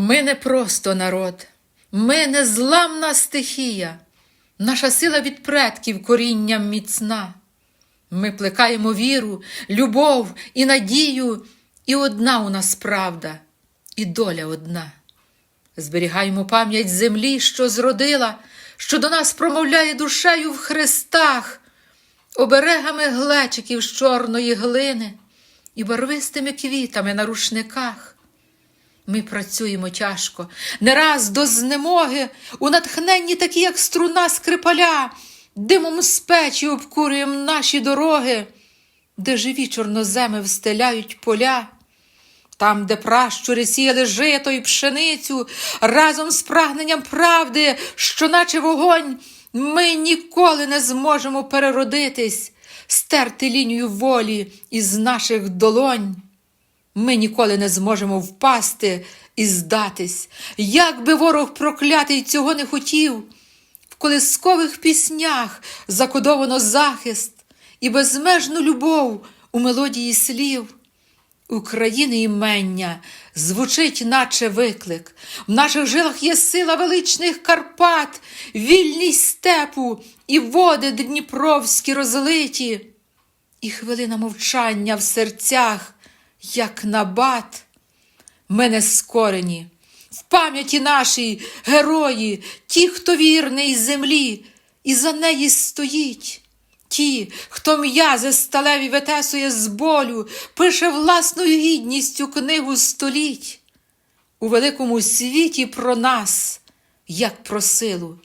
Ми не просто народ, ми незламна стихія, наша сила від предків корінням міцна. Ми плекаємо віру, любов і надію, і одна у нас правда, і доля одна. Зберігаємо пам'ять землі, що зродила, що до нас промовляє душею в хрестах, оберегами глечиків з чорної глини і барвистими квітами на рушниках. Ми працюємо тяжко, не раз до знемоги, у натхненні такі, як струна скрипаля, димом з печі обкурюємо наші дороги, де живі чорноземи встеляють поля. Там, де пращури сіяли жито і пшеницю, разом з прагненням правди, що наче вогонь, ми ніколи не зможемо переродитись, стерти лінію волі із наших долонь. Ми ніколи не зможемо впасти і здатись, як би ворог проклятий цього не хотів. В колискових піснях закодовано захист і безмежну любов у мелодії слів. України імення звучить, наче виклик. В наших жилах є сила величних Карпат, вільність степу і води дніпровські розлиті, і хвилина мовчання в серцях, як набат. Ми не скорені. В пам'яті нашій герої, ті, хто вірний землі, і за неї стоїть. Ті, хто м'язи сталеві витесує з болю, пише власною гідністю книгу століть. У великому світі про нас, як про силу,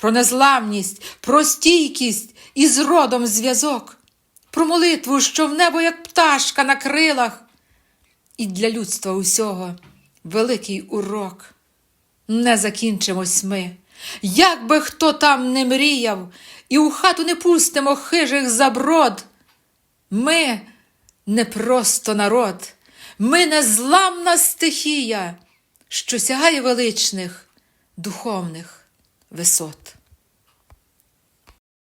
про незламність, про стійкість і з родом зв'язок, про молитву, що в небо, як пташка на крилах, і для людства усього великий урок. Не закінчимось ми. Як би хто там не мріяв, і у хату не пустимо хижих заброд. Ми не просто народ, ми незламна стихія, що сягає величних духовних висот.